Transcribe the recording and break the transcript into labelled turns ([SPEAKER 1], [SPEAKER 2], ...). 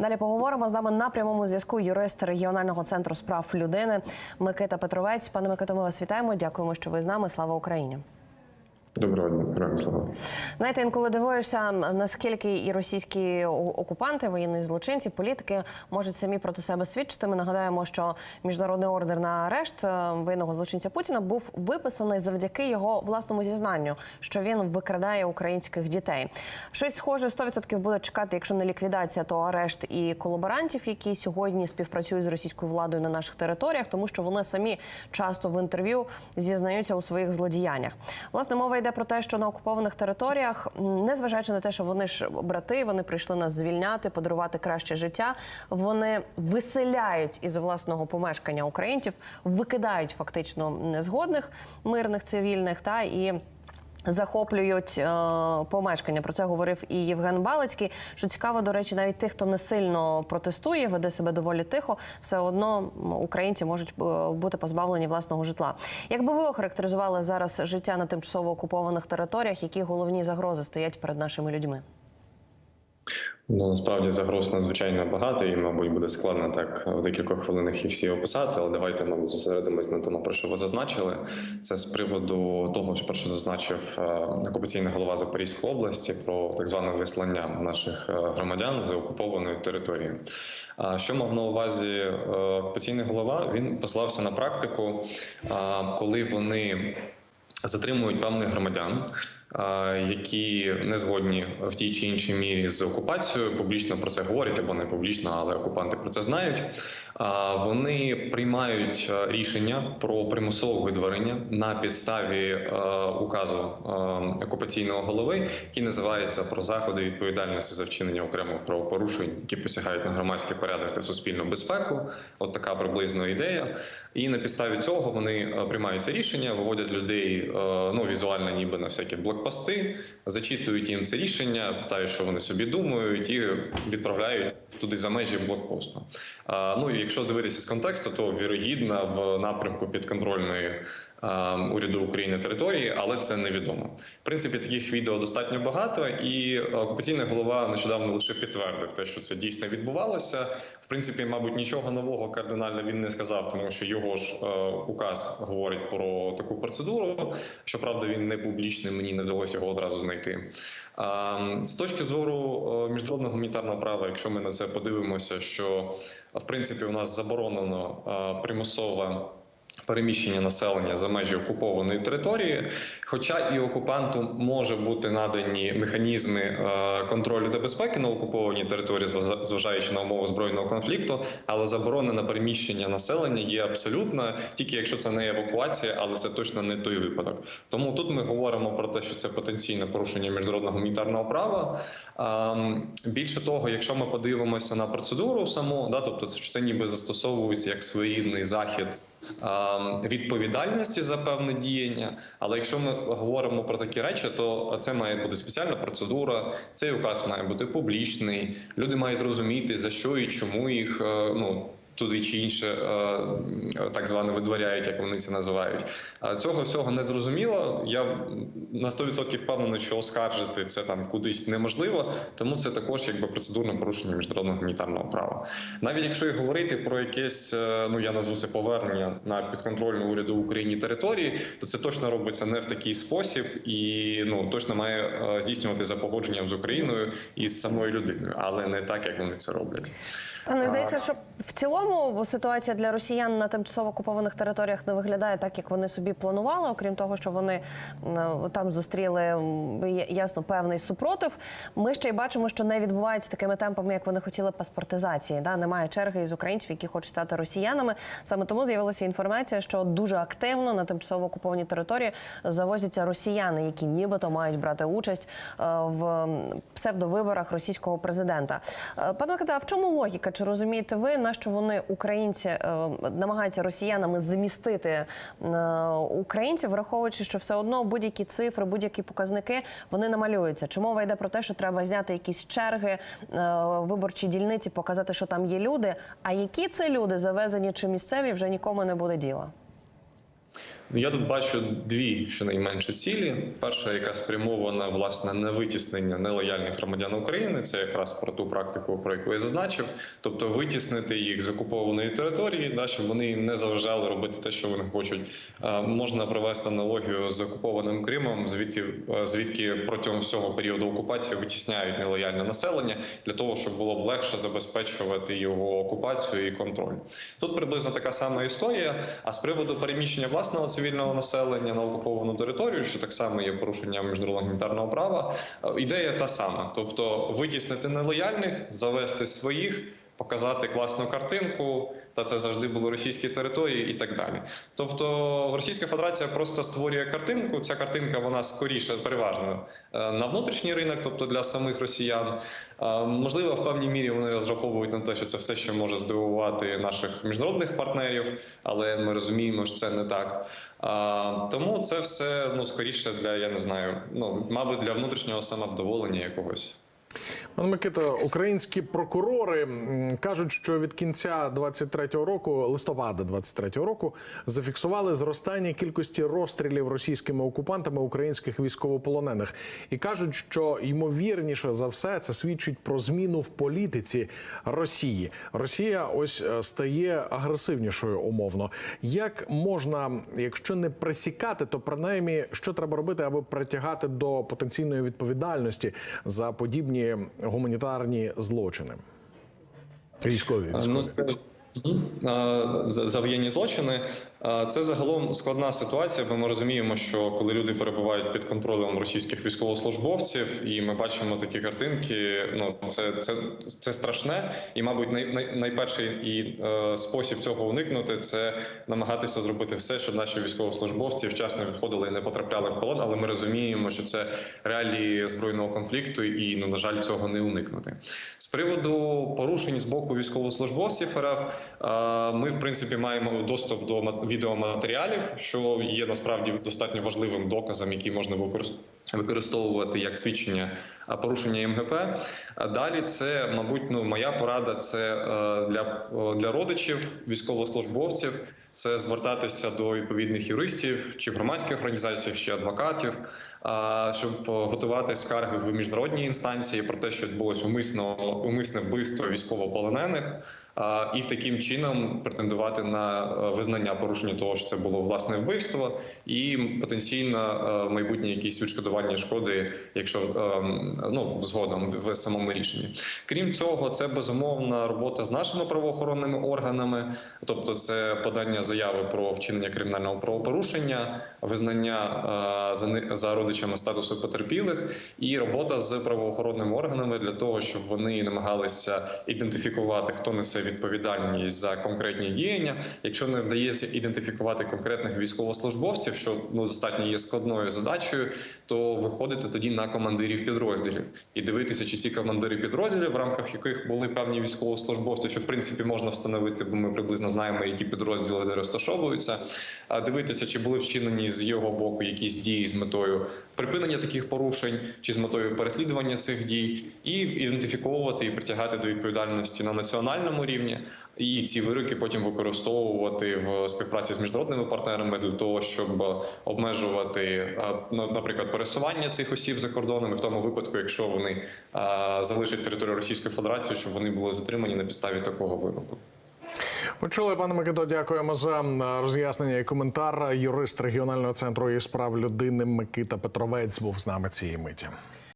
[SPEAKER 1] Далі поговоримо з нами на прямому зв'язку юрист регіонального центру справ людини Микита Петровець. Пане Микито, ми вас вітаємо. Дякуємо, що ви з нами. Слава Україні.
[SPEAKER 2] Доброго дня, героям слава.
[SPEAKER 1] Знаєте, інколи дивуєшся, наскільки і російські окупанти, воєнні злочинці, політики можуть самі проти себе свідчити. Ми нагадаємо, що міжнародний ордер на арешт е, воєнного злочинця Путіна був виписаний завдяки його власному зізнанню, що він викрадає українських дітей. Щось схоже 100% буде чекати, якщо не ліквідація, то арешт і колаборантів, які сьогодні співпрацюють з російською владою на наших територіях, тому що вони самі часто в інтерв'ю зізнаються у своїх злодіяннях. Власне, мова йде про те, що на окупованих територіях, незважаючи на те, що вони ж брати, вони прийшли нас звільняти, подарувати краще життя. Вони виселяють із власного помешкання українців, викидають фактично незгодних мирних цивільних та і. Захоплюють е, помешкання. Про це говорив і Євген Балицький. Що цікаво, до речі, навіть тих, хто не сильно протестує, веде себе доволі тихо, все одно українці можуть е, бути позбавлені власного житла. Якби ви охарактеризували зараз життя на тимчасово окупованих територіях, які головні загрози стоять перед нашими людьми?
[SPEAKER 2] Ну насправді загроз надзвичайно багато, і мабуть буде складно так в декількох хвилинах їх всі описати. Але давайте мабуть зосередимось на тому, про що ви зазначили. Це з приводу того, що про що зазначив е, окупаційний голова Запорізької області про так зване вислання наших е, громадян з окупованої території. А що мав на увазі е, окупаційний голова? Він послався на практику, коли вони затримують певних громадян. Які не згодні в тій чи іншій мірі з окупацією, публічно про це говорять або не публічно, але окупанти про це знають. Вони приймають рішення про примусове видворення на підставі указу окупаційного голови, який називається про заходи відповідальності за вчинення окремих правопорушень, які посягають на громадський порядок та суспільну безпеку. От така приблизно ідея. І на підставі цього вони приймають це рішення, виводять людей ну візуально, ніби на всякі блокпости, зачитують їм це рішення, питають, що вони собі думають, і відправляють. Туди за межі блокпосту. А, ну і якщо дивитися з контексту, то вірогідно в напрямку підконтрольної а, уряду України території, але це невідомо. В принципі, таких відео достатньо багато, і окупаційний голова нещодавно лише підтвердив те, що це дійсно відбувалося. Принципі, мабуть, нічого нового кардинально він не сказав, тому що його ж е, указ говорить про таку процедуру. Щоправда, він не публічний, мені не вдалося його одразу знайти. А, з точки зору е, міжнародного гуманітарного права, якщо ми на це подивимося, що в принципі у нас заборонено е, примусове. Переміщення населення за межі окупованої території, хоча і окупанту може бути надані механізми е, контролю та безпеки на окупованій території, зважа- зважаючи на умови збройного конфлікту, але заборона на переміщення населення є абсолютно тільки якщо це не евакуація, але це точно не той випадок. Тому тут ми говоримо про те, що це потенційне порушення міжнародного гуманітарного права. Ем, Більше того, якщо ми подивимося на процедуру саму, да, тобто це ніби застосовується як своєрідний захід. Відповідальності за певне діяння, але якщо ми говоримо про такі речі, то це має бути спеціальна процедура. Цей указ має бути публічний. Люди мають розуміти за що і чому їх е, ну туди чи інше е, так зване видворяють, як вони це називають. Цього всього не зрозуміло. Я на 100% впевнений, що оскаржити це там кудись неможливо, тому це також якби процедурне порушення міжнародного гуманітарного права. Навіть якщо і говорити про якесь, е, ну я назву це повернення на підконтрольну уряду Україні території, то це точно робиться не в такий спосіб і ну точно має е, здійснювати за погодженням з Україною і з самою людиною, але не так, як вони це роблять.
[SPEAKER 1] Пане, здається, що в цілому ситуація для росіян на тимчасово окупованих територіях не виглядає так, як вони собі планували. Окрім того, що вони там зустріли ясно певний супротив. Ми ще й бачимо, що не відбувається такими темпами, як вони хотіли паспортизації. Да? Немає черги із українців, які хочуть стати росіянами. Саме тому з'явилася інформація, що дуже активно на тимчасово окуповані території завозяться росіяни, які нібито мають брати участь е, в псевдовиборах російського президента. Е, Пане Микита, а в чому логіка? Чи розумієте ви, на що вони українці е, намагаються росіянами замістити е, українців, враховуючи, що все одно будь-які цифри, будь-які показники вони намалюються? Чи мова йде про те, що треба зняти якісь черги, е, виборчі дільниці, показати, що там є люди? А які це люди завезені чи місцеві, вже нікому не буде діла?
[SPEAKER 2] Я тут бачу дві щонайменше цілі. Перша, яка спрямована власне на витіснення нелояльних громадян України, це якраз про ту практику, про яку я зазначив, тобто витіснити їх з окупованої території, да, щоб вони не заважали робити те, що вони хочуть. Е, Можна провести аналогію з окупованим Кримом, звідки е, звідки протягом всього періоду окупації витісняють нелояльне населення для того, щоб було б легше забезпечувати його окупацію і контроль. Тут приблизно така сама історія. А з приводу переміщення власного цивільного населення на окуповану територію, що так само є порушенням міжнародного гуманітарного права, е, ідея та сама: тобто витіснити нелояльних, завести своїх. Показати класну картинку, та це завжди були російські території, і так далі. Тобто Російська Федерація просто створює картинку. Ця картинка вона скоріше переважно е, на внутрішній ринок, тобто для самих росіян. Е, Можливо, в певній мірі вони розраховують на те, що це все ще може здивувати наших міжнародних партнерів, але ми розуміємо, що це не так. Тому це все ну скоріше для я не знаю, ну мабуть, для внутрішнього самовдоволення якогось.
[SPEAKER 3] Пане Микито, українські прокурори кажуть, що від кінця 23-го року, листопада 23-го року, зафіксували зростання кількості розстрілів російськими окупантами українських військовополонених і кажуть, що ймовірніше за все це свідчить про зміну в політиці Росії. Росія ось е, стає агресивнішою умовно. Як можна, якщо не пресікати, то принаймні що треба робити, аби притягати до потенційної відповідальності за подібні гуманітарні злочини? Військові, військові.
[SPEAKER 2] Ну це за воєнні злочини. Це загалом складна ситуація, бо ми розуміємо, що коли люди перебувають під контролем російських військовослужбовців, і ми бачимо такі картинки, ну це, це, це страшне, і, мабуть, най, най, найперший і е, спосіб цього уникнути це намагатися зробити все, щоб наші військовослужбовці вчасно відходили і не потрапляли в полон. Але ми розуміємо, що це реалії збройного конфлікту, і ну на жаль, цього не уникнути. З приводу порушень з боку військовослужбовців РФ, е, ми в принципі маємо доступ до відеоматеріалів, що є насправді достатньо важливим доказом, який можна використ- використовувати як свідчення порушення МГП. Далі це, мабуть, ну моя порада це е, для, для родичів військовослужбовців. Це звертатися до відповідних юристів чи громадських організацій, чи адвокатів, щоб готувати скарги в міжнародні інстанції про те, що відбулось умисно умисне вбивство військовополонених, і в таким чином претендувати на е, визнання порушення того, що це було власне вбивство, і потенційно е, майбутнє якісь відшкодування шкоди, якщо ем, ну згодом в самому рішенні. Крім цього, це безумовна робота з нашими правоохоронними органами, тобто це подання заяви про вчинення кримінального правопорушення, визнання е, за родичами статусу потерпілих, і робота з правоохоронними органами для того, щоб вони намагалися ідентифікувати, хто несе відповідальність за конкретні діяння. Якщо не вдається ідентифікувати конкретних військовослужбовців, що ну достатньо є складною задачею, то виходити тоді на командирів підрозділів і дивитися, чи ці командири підрозділів, в рамках яких були певні військовослужбовці, що в принципі можна встановити, бо ми приблизно знаємо, які підрозділи де розташовуються. А дивитися, чи були вчинені з його боку якісь дії з метою припинення таких порушень, чи з метою переслідування цих дій, і ідентифіковувати і притягати до відповідальності на національному рівні, і ці вироки потім використовувати в співпраці з міжнародними партнерами для того, щоб обмежувати, наприклад, пересування цих осіб за кордоном, і в тому випадку, якщо вони залишать територію Російської Федерації, щоб вони були затримані на підставі такого вироку.
[SPEAKER 3] Почули, пане Микито, дякуємо за роз'яснення і коментар. Юрист регіонального центру із прав людини Микита Петровець був з нами цієї миті.